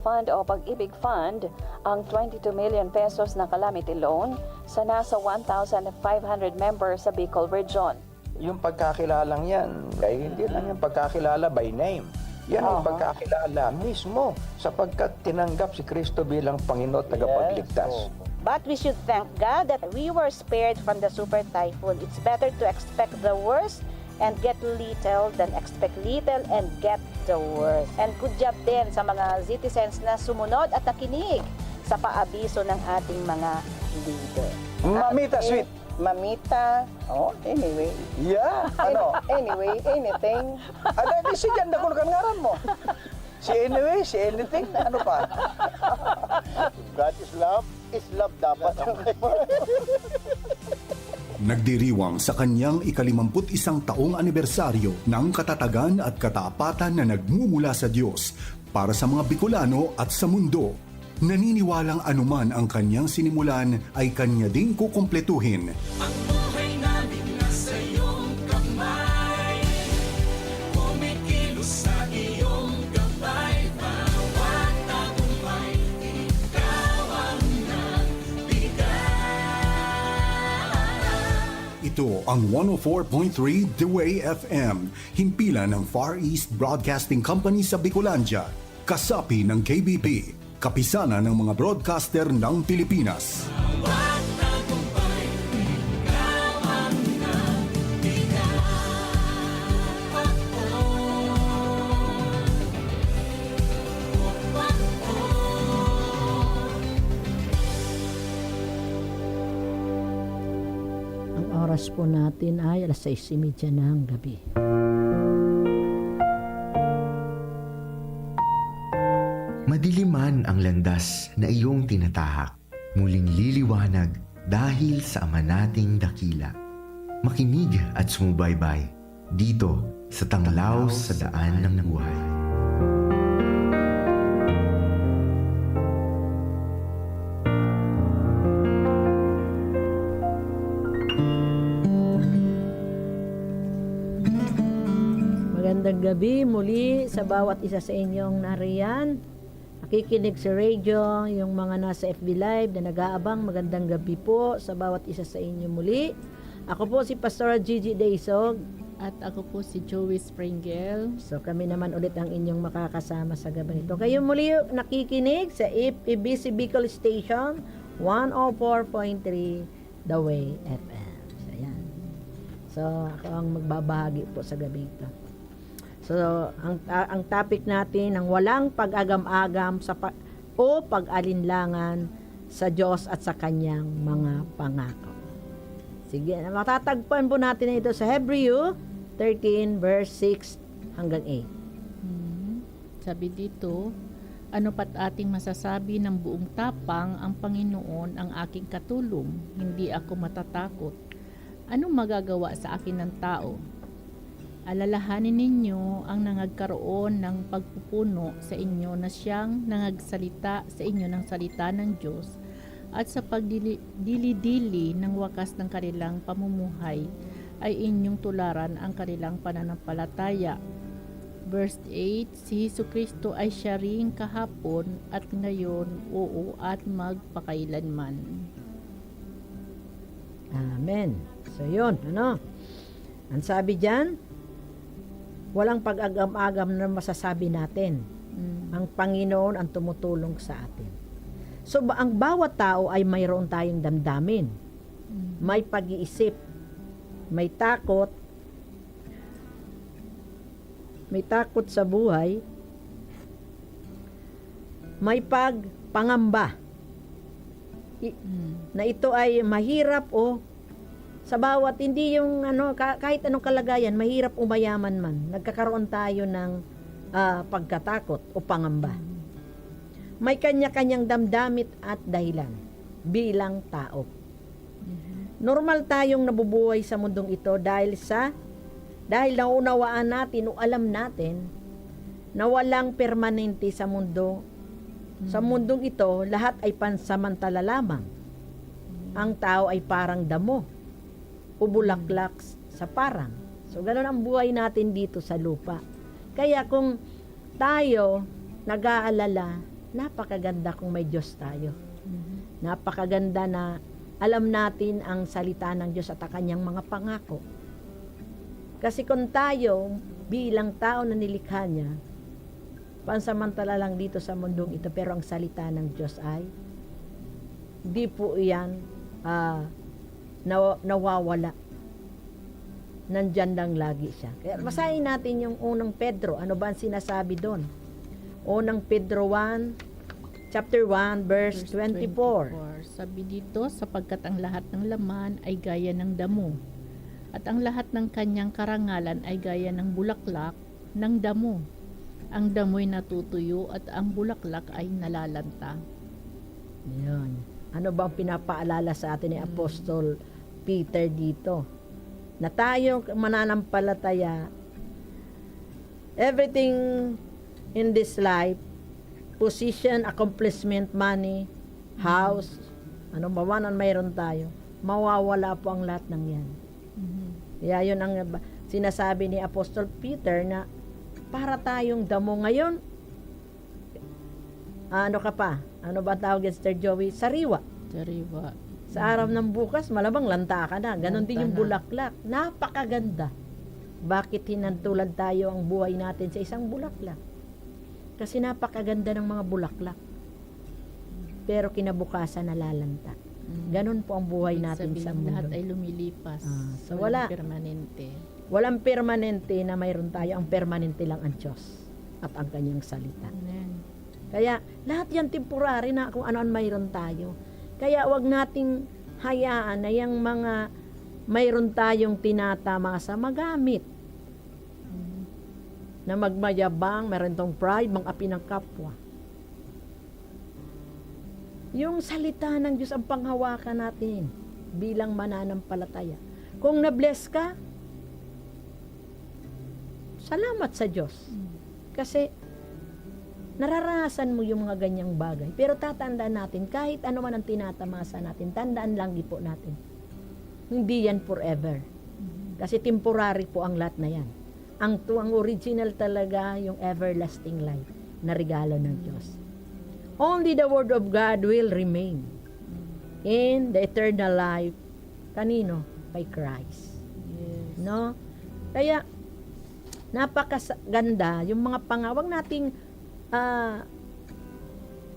Fund o Pag-ibig Fund ang 22 million pesos na calamity loan sa nasa 1,500 members sa Bicol Region. Yung pagkakilalang yan, ay hindi lang yung pagkakilala by name. Yan ang Aha. pagkakilala mismo sapagkat tinanggap si Kristo bilang Panginoon at tagapagligtas. But we should thank God that we were spared from the super typhoon. It's better to expect the worst and get little than expect little and get the worst. And good job din sa mga citizens na sumunod at nakinig sa paabiso ng ating mga leader. Mamita, At, eh, sweet. Mamita. Oh, anyway. Yeah, ano? Anyway, anything. Ano, di si Jan, nakul kan ngaran mo. Si anyway, si anything, ano pa? God is love, is love dapat. Nagdiriwang sa kanyang ikalimamput isang taong anibersaryo ng katatagan at katapatan na nagmumula sa Diyos para sa mga Bicolano at sa mundo. Naniniwalang anuman ang kanyang sinimulan ay kanya ding kukumpletuhin. Ang Ang 104.3 The Way FM, himpilan ng Far East Broadcasting Company sa Bicolandia, kasapi ng KBP, kapisana ng mga broadcaster ng Pilipinas. Bawat oras po natin ay alas 6.30 ng gabi. Madiliman ang landas na iyong tinatahak, muling liliwanag dahil sa ama nating dakila. Makinig at sumubaybay dito sa Tanglaw sa Daan ng Buhay. Bawat isa sa inyong nariyan. Nakikinig sa radio, yung mga nasa FB Live na nag-aabang, magandang gabi po sa bawat isa sa inyo muli. Ako po si Pastor Gigi Daysog. At ako po si Joey Springel. So kami naman ulit ang inyong makakasama sa gabi nito. Kayo muli nakikinig sa ABC Bicol Station 104.3 The Way FM. So yan. So ako ang magbabahagi po sa gabi ito. So ang a- ang topic natin ang walang pag-agam-agam sa pa- o pag-alinlangan sa Diyos at sa kanyang mga pangako. Sige, matatagpuan po natin ito sa Hebreo 13 verse 6 hanggang 8. Hmm. Sabi dito, ano pat ating masasabi ng buong tapang ang Panginoon ang aking katulong, hindi ako matatakot. Anong magagawa sa akin ng tao? Alalahanin ninyo ang nangagkaroon ng pagpupuno sa inyo na siyang nangagsalita sa inyo ng salita ng Diyos at sa pagdili-dili ng wakas ng kanilang pamumuhay ay inyong tularan ang kanilang pananampalataya. Verse 8, si Hesus Kristo ay siya rin kahapon at ngayon, oo at magpakailanman. Amen. So yun, ano? Ang sabi diyan, walang pag-agam-agam na masasabi natin. Mm. Ang Panginoon ang tumutulong sa atin. So ba, ang bawat tao ay mayroon tayong damdamin. May pag-iisip, may takot, may takot sa buhay, may pagpangamba. I- Mm. na ito ay mahirap o sa bawat hindi yung ano ka- kahit anong kalagayan mahirap o mayaman man nagkakaroon tayo ng ah, pagkatakot o pangamba. May kanya-kanyang damdamit at dahilan bilang tao. Normal tayong nabubuhay sa mundong ito dahil sa dahil naunawaan natin o alam natin na walang permanente sa mundo. Sa mundong ito, lahat ay pansamantala lamang. Ang tao ay parang damo o bulaklak sa parang. So, ganun ang buhay natin dito sa lupa. Kaya kung tayo nag-aalala napakaganda kung may Diyos tayo. Mhm. Napakaganda na alam natin ang salita ng Diyos at ang kanyang mga pangako. Kasi kung tayo bilang tao na nilikha niya, pansamantala lang dito sa mundong ito, pero ang salita ng Diyos ay di po iyan ah, naw- nawawala. Nandyan lang lagi siya. Kaya basahin natin yung unang Pedro. Ano ba ang sinasabi doon? Unang Pedro 1, chapter 1, verse, 24. Sabi dito, sapagkat ang lahat ng laman ay gaya ng damo, at ang lahat ng kanyang karangalan ay gaya ng bulaklak ng damo. Ang damoy natutuyo at ang bulaklak ay nalalanta. Yan. Ano bang pinapaalala sa atin ni Apostol Peter dito? Na tayo mananampalataya, everything in this life, position, accomplishment, money, house, ano ang mayroon tayo, mawawala po ang lahat ng yan. Kaya yun ang sinasabi ni Apostol Peter na para tayong damo ngayon, ano ka pa? Ano ba tawag yan, Sir Joey? Sariwa. Sariwa. Sa araw ng bukas, malabang lanta ka na. Ganon din yung na. bulaklak. Napakaganda. Bakit hinantulad tayo ang buhay natin sa isang bulaklak? Kasi napakaganda ng mga bulaklak. Pero kinabukasan nalalanta. Ganon po ang buhay Ibig natin sa mundo. lahat ay lumilipas. Ah, so Walang wala. Permanente. Walang permanente na mayroon tayo. Ang permanente lang ang Diyos at ang kanyang salita. Amen. Kaya lahat yan temporary na kung ano ang mayroon tayo. Kaya wag nating hayaan na yung mga mayroon tayong tinatama sa magamit. Na magmayabang, meron tong pride, mang-api ng kapwa. Yung salita ng Diyos ang panghawakan natin bilang mananampalataya. Kung na-bless ka, salamat sa Diyos. Kasi nararanasan mo yung mga ganyang bagay. Pero tatandaan natin, kahit ano man ang tinatamasa natin, tandaan lang po natin. Hindi yan forever. Kasi temporary po ang lahat na yan. Ang, tu- ang original talaga, yung everlasting life na regalo ng Diyos. Only the Word of God will remain in the eternal life. Kanino? Kay Christ. Yes. No? Kaya, napakaganda yung mga pangawag nating ah,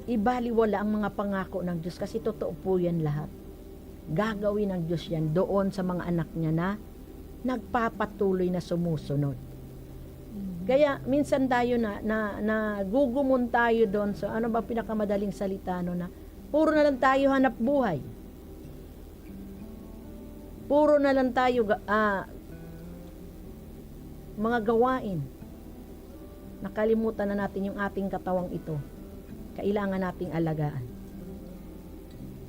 ibaliwala ang mga pangako ng Diyos kasi totoo po yan lahat. Gagawin ng Diyos yan doon sa mga anak niya na nagpapatuloy na sumusunod. Kaya minsan tayo na, na, na gugumon tayo doon sa ano ba pinakamadaling salita no na puro na lang tayo hanap buhay. Puro na lang tayo ah, mga gawain. Nakalimutan na natin yung ating katawang ito. Kailangan nating alagaan.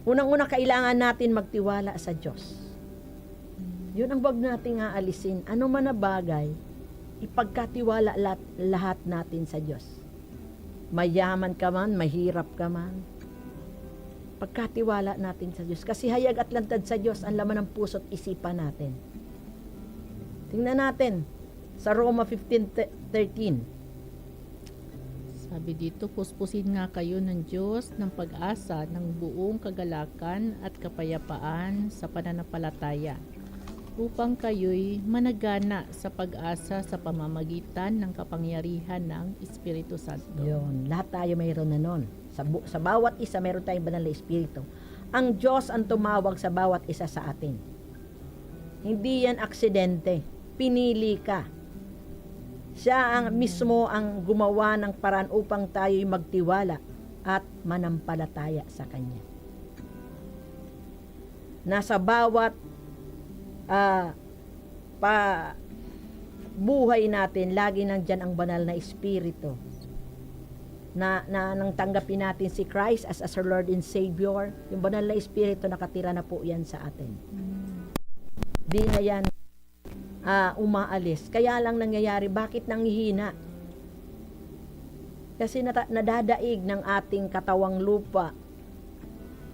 Unang-una, kailangan natin magtiwala sa Diyos. Yun ang wag nating aalisin. Ano man na bagay, ipagkatiwala lahat, lahat natin sa Diyos. Mayaman ka man, mahirap ka man, pagkatiwala natin sa Diyos. Kasi hayag at lantad sa Diyos ang laman ng puso't isipan natin. Tingnan natin sa Roma 15.13. Sabi dito, puspusin nga kayo ng Diyos ng pag-asa ng buong kagalakan at kapayapaan sa pananampalataya upang kayo'y managana sa pag-asa sa pamamagitan ng kapangyarihan ng Espiritu Santo. Yun, lahat tayo mayroon na nun. Sa, bu- sa bawat isa mayroon tayong banal na espiritu. Ang Diyos ang tumawag sa bawat isa sa atin. Hindi yan aksidente. Pinili ka. Siya ang mismo ang gumawa ng paraan upang tayo'y magtiwala at manampalataya sa Kanya. Nasa bawat ah, pa buhay natin, lagi nandyan ang banal na espiritu na, na nang tanggapin natin si Christ as, as our Lord and Savior, yung banal na Espiritu nakatira na po yan sa atin. Di na yan ah, umaalis. Kaya lang nangyayari, bakit nanghihina? Kasi nata- nadadaig ng ating katawang lupa,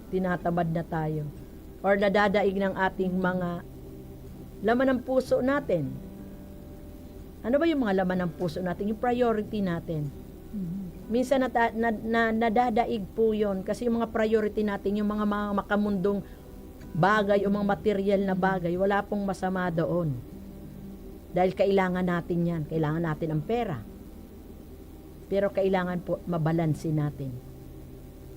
tinatabad na tayo. Or nadadaig ng ating mga laman ng puso natin. Ano ba yung mga laman ng puso natin? Yung priority natin minsan nata, na, na, nadadaig po yon kasi yung mga priority natin, yung mga, mga makamundong bagay o mga material na bagay, wala pong masama doon. Dahil kailangan natin yan. Kailangan natin ang pera. Pero kailangan po mabalansin natin.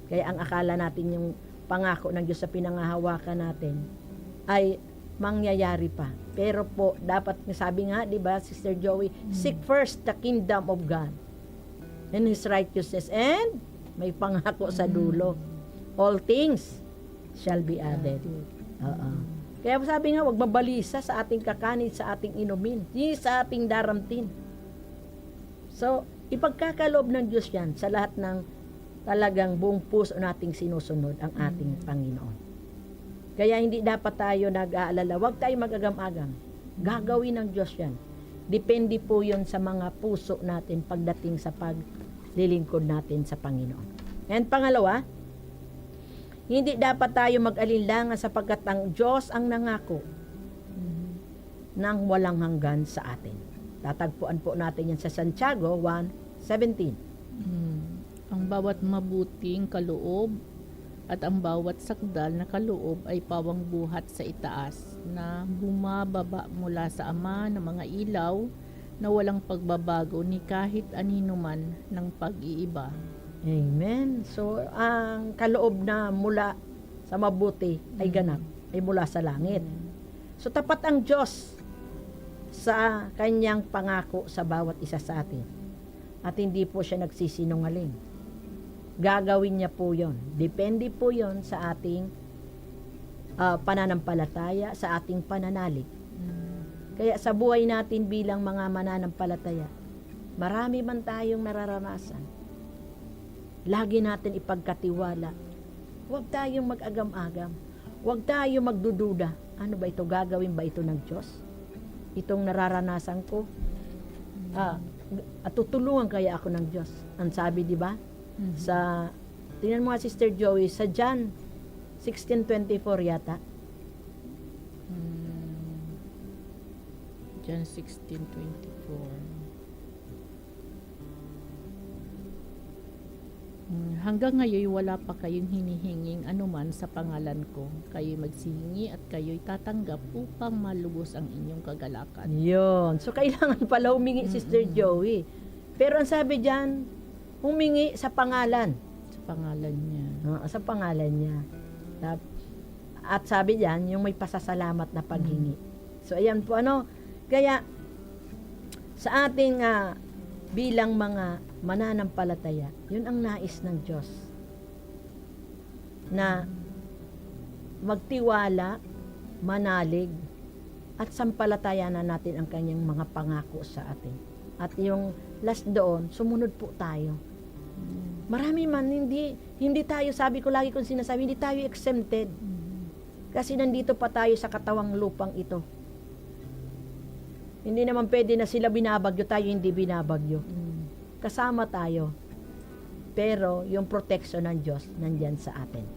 Kaya ang akala natin yung pangako ng Diyos sa pinangahawakan natin ay mangyayari pa. Pero po, dapat, sabi nga, di ba, Sister Joey, seek first the kingdom of God and His righteousness. And may pangako sa dulo. All things shall be added. Oo. Kaya sabi nga, wag mabalisa sa ating kakanin, sa ating inumin, di sa ating daramtin. So, ipagkakaloob ng Diyos yan sa lahat ng talagang buong puso nating sinusunod ang ating Panginoon. Kaya hindi dapat tayo nag-aalala, huwag tayo mag-agam-agam. Gagawin ng Diyos yan. Depende po yun sa mga puso natin pagdating sa paglilingkod natin sa Panginoon. And pangalawa, hindi dapat tayo mag-alinlangan sapagkat ang Diyos ang nangako ng walang hanggan sa atin. Tatagpuan po natin yan sa Santiago 1.17. Mm. Ang bawat mabuting kaloob at ang bawat sakdal na kaloob ay pawang buhat sa itaas na bumababa mula sa ama ng mga ilaw na walang pagbabago ni kahit anino man ng pag-iiba. Amen. So, ang kaloob na mula sa mabuti ay ganap, ay mula sa langit. So, tapat ang Diyos sa kanyang pangako sa bawat isa sa atin. At hindi po siya nagsisinungaling. Gagawin niya po yon. Depende po yon sa ating ah, pananampalataya, sa ating pananalig. Kaya sa buhay natin bilang mga mananampalataya, marami man tayong nararanasan. Lagi natin ipagkatiwala. Huwag tayong mag-agam-agam. Huwag tayong magdududa. Ano ba ito? Gagawin ba ito ng Diyos? Itong nararanasan ko? Ah, at tutulungan kaya ako ng Diyos. Ang sabi, di ba? Sa, tingnan mo nga, Sister Joey, sa John 16.24 yata. John 16:24. Hanggang ngayon wala pa kayong hinihinging anuman sa pangalan ko. Kayo'y magsihingi at kayo'y tatanggap upang malubos ang inyong kagalakan. Yun. So, kailangan pala humingi, Sister Joey. Pero ang sabi dyan, humingi sa pangalan. Sa pangalan niya. Oo, sa pangalan niya. At sabi diyan, yung may pasasalamat na paghingi. So ayan po ano, kaya sa ating ah, bilang mga mananampalataya, yun ang nais ng Diyos. Na magtiwala, manalig, at sampalatayanan natin ang kanyang mga pangako sa atin. At yung last doon, sumunod po tayo. Marami man hindi hindi tayo sabi ko lagi kong sinasabi hindi tayo exempted. Kasi nandito pa tayo sa katawang lupang ito. Hindi naman pwede na sila binabagyo tayo hindi binabagyo. Kasama tayo. Pero yung protection ng Diyos nandyan sa atin.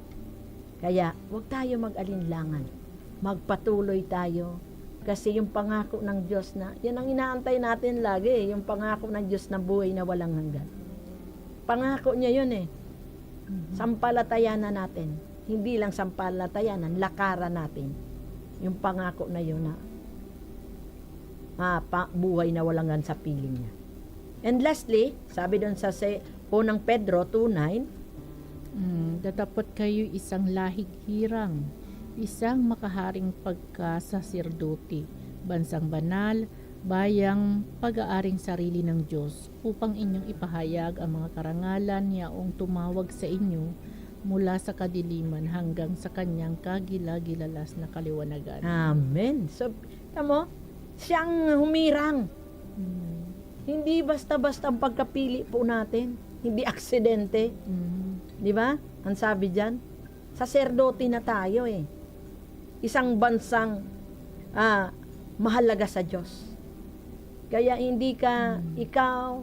Kaya huwag tayo mag-alinlangan. Magpatuloy tayo. Kasi yung pangako ng Diyos na, yan ang inaantay natin lagi, yung pangako ng Diyos na buhay na walang hanggan. Pangako niya yun eh. Sampalatayanan natin. Hindi lang sampalatayanan, lakaran natin. Yung pangako na yun na ah, pa, buhay na walang hanggan sa piling niya. And lastly, sabi doon sa se, unang Pedro 2.9, Mm, datapot kayo isang lahig hirang, isang makaharing pagkasaserdoti, bansang banal, bayang pag-aaring sarili ng Diyos upang inyong ipahayag ang mga karangalan niyaong tumawag sa inyo mula sa kadiliman hanggang sa kanyang kagila-gilalas na kaliwanagan. Amen. So, mo, siyang humirang. Mm, Hindi basta-basta ang pagkapili po natin. Hindi aksidente. mm, Di ba? Ang sabi dyan, saserdote na tayo eh. Isang bansang ah, mahalaga sa Diyos. Kaya hindi ka, ikaw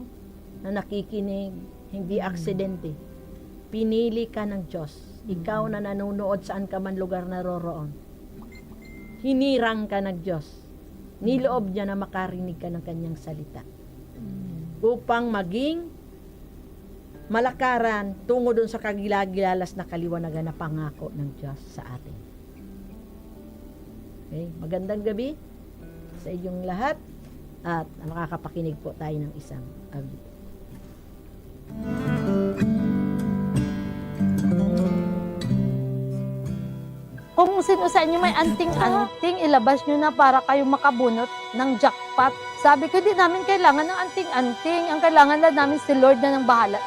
na nakikinig, hindi aksidente. Pinili ka ng Diyos. Ikaw na nanonood saan ka man lugar naroroon. Hinirang ka ng Diyos. Niloob niya na makarinig ka ng kanyang salita. Upang maging malakaran tungo dun sa kagilagilalas na kaliwanagan na pangako ng Diyos sa atin. Okay, magandang gabi sa inyong lahat at makakapakinig po tayo ng isang awit. Kung sino sa inyo may anting-anting, ilabas nyo na para kayo makabunot ng jackpot. Sabi ko, di namin kailangan ng anting-anting. Ang kailangan lang namin si Lord na ng bahala.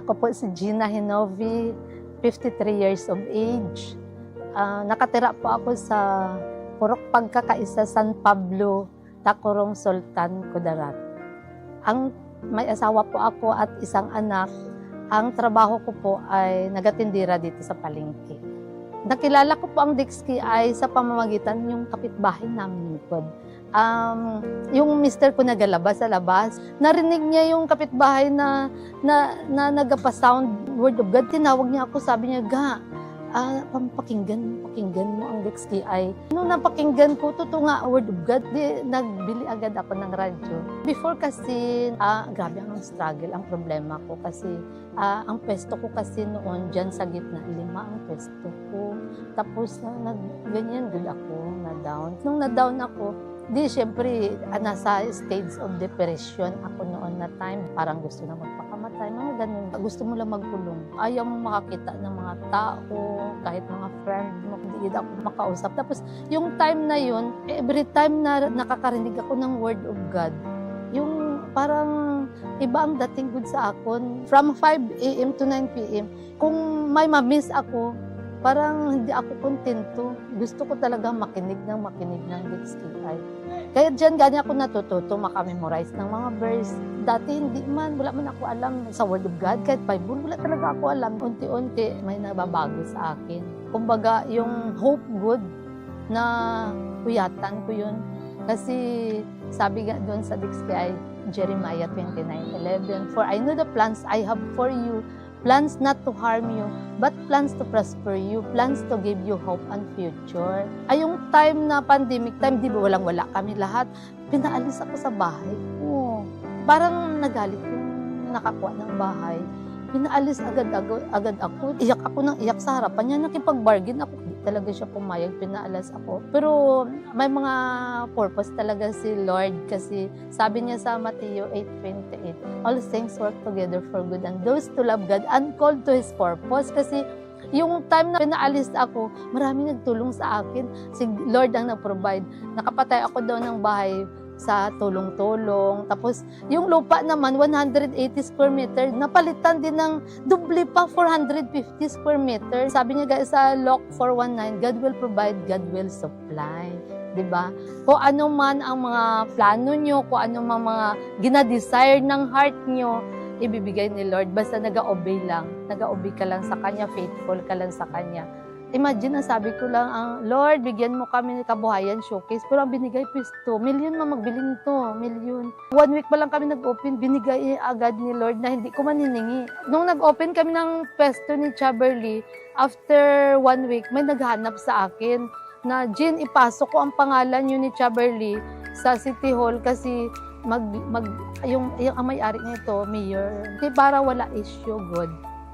Ako po si Gina Hinovi, 53 years of age. Ah, nakatira po ako sa Purok Pagkakaisa San Pablo, Tacorong Sultan, Kudarat. Ang may asawa po ako at isang anak. Ang trabaho ko po ay nagatindira dito sa palengke. Nakilala ko po ang Dixki ay sa pamamagitan yung kapitbahay namin likod. Um, yung mister ko nagalabas sa labas, narinig niya yung kapitbahay na na, na nagpa-sound word of God. Tinawag niya ako, sabi niya, Ga, ah, pampakinggan, pakinggan mo ang Dixki ay. Nung napakinggan ko, totoo nga, word of God, di, nagbili agad ako ng radyo. Before kasi, ah, grabe ang struggle, ang problema ko kasi ah, ang pwesto ko kasi noon dyan sa gitna, lima ang pwesto ko. Tapos na, nag, ganyan, good ako, na-down. Nung na-down ako, di syempre, ah, nasa stage of depression ako noon na time. Parang gusto na magpakamatay, mga ganun. Gusto mo lang magkulong. Ayaw mo makakita ng mga tao, kahit mga friend mo, hindi ako makausap. Tapos, yung time na yun, every time na nakakarinig ako ng word of God, yung parang iba ang dating good sa akon. From 5 a.m. to 9 p.m., kung may ma-miss ako, parang hindi ako kontento. Gusto ko talaga makinig ng makinig ng DXKI. Kaya dyan gani ako natututo makamemorize ng mga verse. Dati hindi man, wala man ako alam sa Word of God. Kahit Bible, wala talaga ako alam. Unti-unti may nababago sa akin. Kumbaga, yung hope good na kuyatan ko yun. Kasi sabi nga doon sa DXKI, Jeremiah 29:11, For I know the plans I have for you, plans not to harm you, but plans to prosper you, plans to give you hope and future. Ay, yung time na pandemic time, di ba walang-wala kami lahat, pinaalis ako sa bahay ko. Parang nagalit yung nakakuha ng bahay. Pinaalis agad, agad, agad ako. Iyak ako ng iyak sa harapan niya. Nakipag-bargain ako. Talaga siya pumayag. Pinaalas ako. Pero may mga purpose talaga si Lord kasi sabi niya sa Mateo 8.28, All things work together for good and those to love God and called to His purpose. Kasi yung time na pinaalis ako, marami nagtulong sa akin. Si Lord ang nag-provide. Nakapatay ako daw ng bahay sa tulong-tulong. Tapos, yung lupa naman, 180 square meter, napalitan din ng dubli pa, 450 square meter. Sabi niya guys sa Lock 419, God will provide, God will supply. 'di ba? Kung ano man ang mga plano nyo, kung ano man mga ginadesire ng heart nyo, ibibigay ni Lord. Basta nag-obey lang. Nag-obey ka lang sa Kanya, faithful ka lang sa Kanya. Imagine, ang sabi ko lang, ang Lord, bigyan mo kami ng kabuhayan showcase. Pero ang binigay pisto, million ma magbili nito, million. One week pa lang kami nag-open, binigay agad ni Lord na hindi ko maniningi. Nung nag-open kami ng pesto ni Chaberly, after one week, may naghanap sa akin na Jean, ipasok ko ang pangalan yun ni Chaberly sa City Hall kasi mag, mag, yung, yung ang may-ari nito, mayor, di para wala issue, good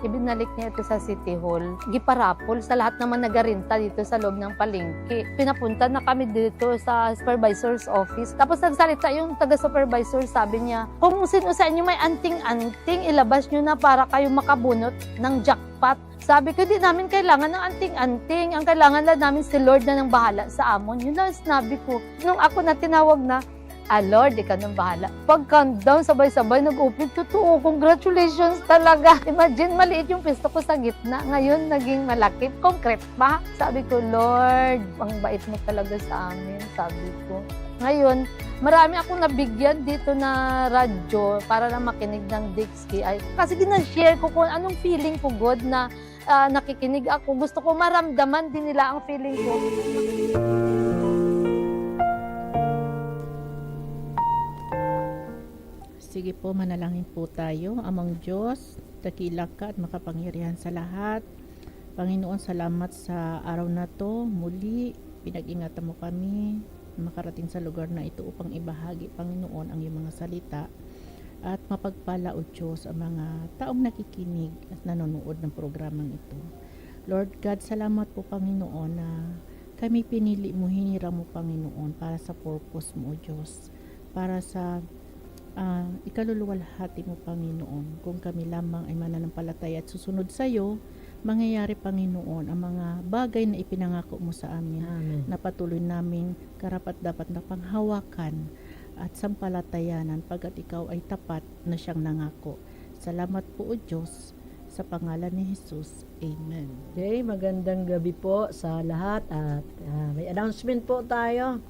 ibinalik niya ito sa City Hall. Giparapol sa lahat naman nagarinta dito sa loob ng palengke. Pinapunta na kami dito sa supervisor's office. Tapos nagsalita yung taga-supervisor, sabi niya, kung sino sa inyo may anting-anting, ilabas nyo na para kayo makabunot ng jackpot. Sabi ko, di namin kailangan ng anting-anting. Ang kailangan lang namin si Lord na nang bahala sa amon. Yun lang ang sinabi ko. Nung ako na tinawag na, ah Lord, ikaw nang bahala. Pag countdown, sabay-sabay nag-open. Totoo, congratulations talaga. Imagine, maliit yung pisto ko sa gitna. Ngayon, naging malaki. Concrete pa. Sabi ko, Lord, ang bait mo talaga sa amin. Sabi ko. Ngayon, marami akong nabigyan dito na radyo para na makinig ng Dixie. Ay, kasi dinashare ko kung anong feeling ko, God, na ah, nakikinig ako. Gusto ko maramdaman din nila ang feeling ko. Sige po, manalangin po tayo. Amang Diyos, dakila ka at makapangyarihan sa lahat. Panginoon, salamat sa araw na to. Muli, pinag-ingatan mo kami makarating sa lugar na ito upang ibahagi, Panginoon, ang iyong mga salita at mapagpala o Diyos ang mga taong nakikinig at nanonood ng programang ito. Lord God, salamat po Panginoon na kami pinili mo, hinirang mo Panginoon para sa purpose mo o Diyos, para sa uh, ikaluluwalhati mo Panginoon. Kung kami lamang ay mananampalataya at susunod sa iyo, mangyayari Panginoon ang mga bagay na ipinangako mo sa amin Amen. na patuloy naming karapat dapat na panghawakan at sampalatayanan pagkat ikaw ay tapat na siyang nangako. Salamat po o Diyos sa pangalan ni Jesus. Amen. Okay, magandang gabi po sa lahat at ah, may announcement po tayo.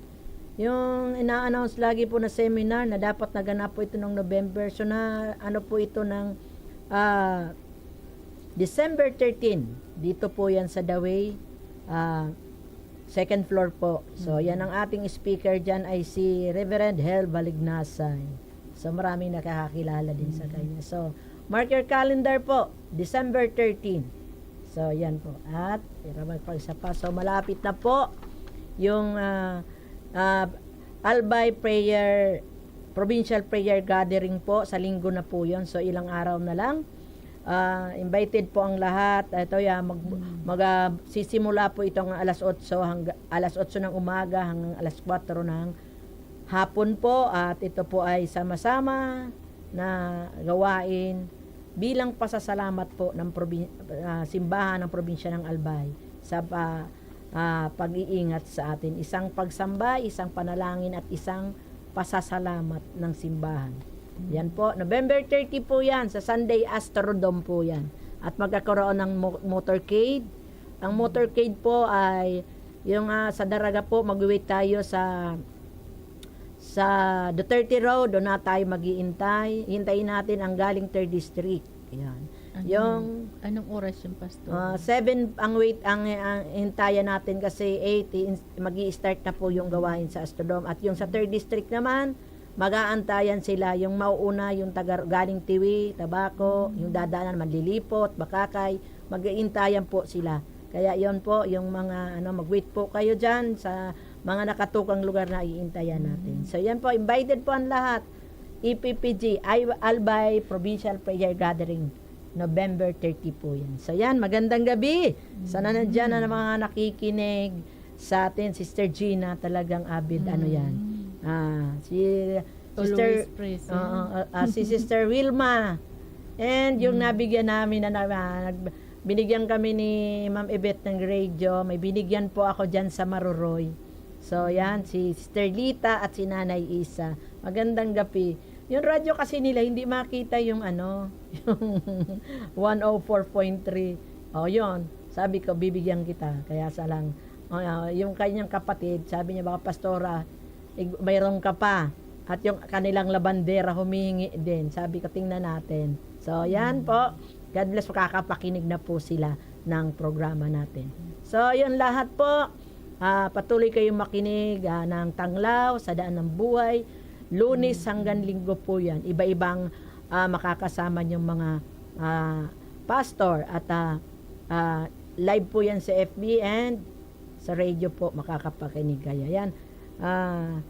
Yung ina-announce lagi po na seminar na dapat naganap po ito ng November. So na ano po ito ng ah, December 13. Dito po yan sa Daway. ah, second floor po. So yan ang ating speaker dyan ay si Reverend Hel Balignasay. So maraming nakakakilala din sa kanya. So mark your calendar po, December 13. So, yan po. At, pero magpagsa pa. So, malapit na po yung ah, ah, Albay Prayer, Provincial Prayer Gathering po. Sa linggo na po yon So, ilang araw na lang. Ah, invited po ang lahat. Ito ya mag, mag ah, sisimula po itong alas 8 hanggang alas 8 ng umaga hanggang alas 4 ng hapon po at ito po ay sama-sama na gawain bilang pasasalamat po ng probin- ah, simbahan ng probinsya ng Albay sa pa- ah, pag-iingat sa atin. Isang pagsamba, isang panalangin at isang pasasalamat ng simbahan. Yan po, November 30 po yan, sa Sunday Astrodome po yan. At magkakaroon ng mo- motorcade. Ang motorcade po ay yung ah, sa Daraga po, mag-wait tayo sa sa Duterte Road, doon na tayo mag-iintay. Hintayin natin ang galing 3rd District. Yan. Anong, Yung anong oras yung pastor? uh, 7 ang wait ang, ang hintayan natin kasi 8 magi-start na po yung gawain sa Astrodome at yung sa 3rd District naman mag-aantayan sila yung mauuna yung taga galing Tiwi, Tabaco, yung dadaanan Manlilipot, Bakakay, mag-iintayan po sila. Kaya yon po yung mga ano mag-wait po kayo diyan sa mga nakatukang lugar na iintayan natin. So yan po invited po ang lahat. EPPG Ay- Albay Provincial Prayer Gathering November 30 po yan. So yan, magandang gabi. Sana nandiyan na mga nakikinig sa atin, Sister Gina, talagang avid, ano yan. Ah, si Sister. Oo, ah, ah, si Sister Wilma. And yung nabigyan namin na, na binigyan kami ni Ma'am Yvette ng radio, may binigyan po ako dyan sa Maruroy. So yan, si Sister Lita at si Nanay Isa. Magandang gabi. Yung radyo kasi nila, hindi makita yung ano, yung 104.3. O yun, sabi ko, bibigyan kita. Kaya sa lang, ah, yung kanyang kapatid, sabi niya, baka pastora, mayroon ka pa. At yung kanilang labandera humihingi din. Sabi ko, tingnan natin. So, yan po. God bless, makakapakinig na po sila ng programa natin. So, yun lahat po. Ah, patuloy kayong makinig ah, ng Tanglaw sa Daan ng Buhay. Lunes hanggang linggo po yan. Iba-ibang ah, makakasama yung mga ah, pastor at ah, ah, live po yan sa FB and sa radio po makakapakinig kaya yan. Ah,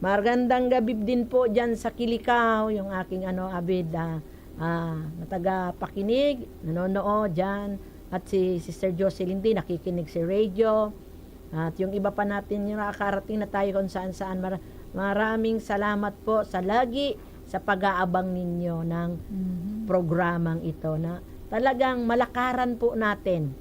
magandang gabi din po dyan sa Kilikaw, yung aking ano, abid ah, na taga-pakinig, nanonood dyan. At si Sister Jocelyn din, nakikinig sa radio. At yung iba pa natin yung nakakarating na tayo kung saan saan. Mar- maraming salamat po sa lagi sa pag-aabang ninyo ng programang ito na talagang malakaran po natin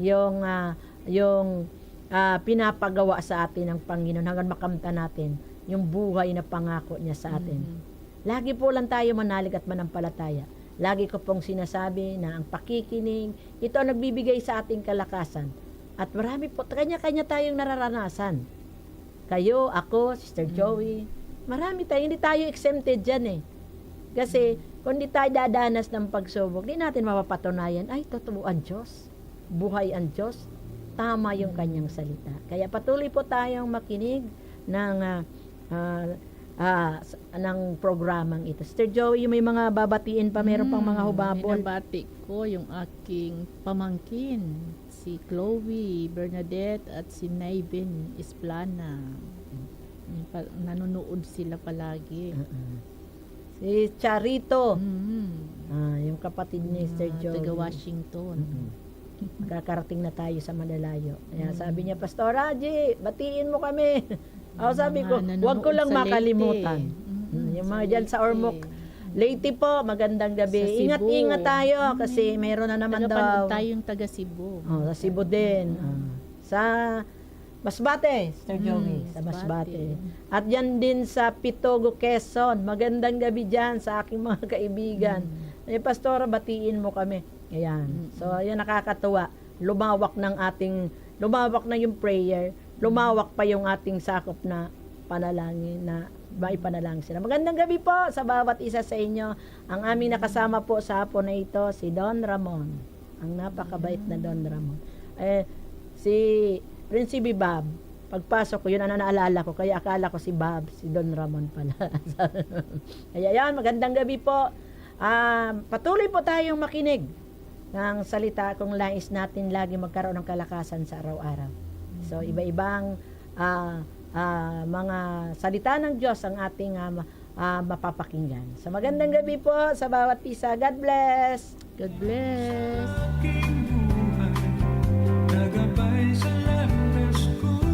yung ah, yung ah, pinapagawa sa atin ng Panginoon hanggang makamta natin yung buhay na pangako niya sa atin. Lagi po lang tayo manalig at manampalataya. Lagi ko pong sinasabi na ang pakikinig, ito ang nagbibigay sa ating kalakasan. At marami po, kanya-kanya tayong nararanasan. Kayo, ako, Sister Joey, marami tayo, hindi tayo exempted dyan eh. Kasi, kung di tayo dadanas ng pagsubok, di natin mapapatunayan, ay, totoo ang Diyos. Buhay ang Diyos. Tama yung kanyang salita. Kaya patuloy po tayong makinig ng ah, ah, ah, s- ng programang ito. Sister Joey, may mga babatiin pa, meron pang mga Mm, hubabol. Binabati ko yung aking pamangkin, si Chloe Bernadette at si Naiven Isplana. Yung pa- Nanonood sila palagi. Si Charito, Mm. ah, yung kapatid ni Sister Ah, Joey. taga Washington. Kakarating na tayo sa Malalayo. Kaya Mm. sabi niya, Pastor Raji, batiin mo kami. Ako sabi ko, Mga huwag ko lang makalimutan. Mm, Mm, yung mga dyan sa Ormoc. Lady po, magandang gabi. Ingat-ingat tayo kasi mayroon na naman Tagapanood daw. tayong taga Cebu. Oh, sa Cebu din. Ah. sa Masbate, Sir Joey, Mm, sa Masbate. Masbate. At yan din sa Pitogo, Quezon. Magandang gabi dyan sa aking mga kaibigan. Eh, Pastora, batiin mo kami. Ayan. So, ayan nakakatuwa. Lumawak ng ating, lumawak na yung prayer. Lumawak pa yung ating sakop na panalangin na maipanalangin sila. Magandang gabi po sa bawat isa sa inyo. Ang aming nakasama po sa hapon na ito, si Don Ramon. Ang napakabait na Don Ramon. Eh, si Prinsipe Bob, pagpasok ko, yun ang naalala ko. Kaya akala ko si Bob, si Don Ramon pala. Kaya yan, magandang gabi po. Ah, patuloy po tayong makinig ng salita kung lais natin lagi magkaroon ng kalakasan sa araw-araw. So, iba-ibang ah, ah, mga salita ng Diyos ang ating ma- ah, mapapakinggan. So, magandang gabi po sa bawat isa. God bless! God bless.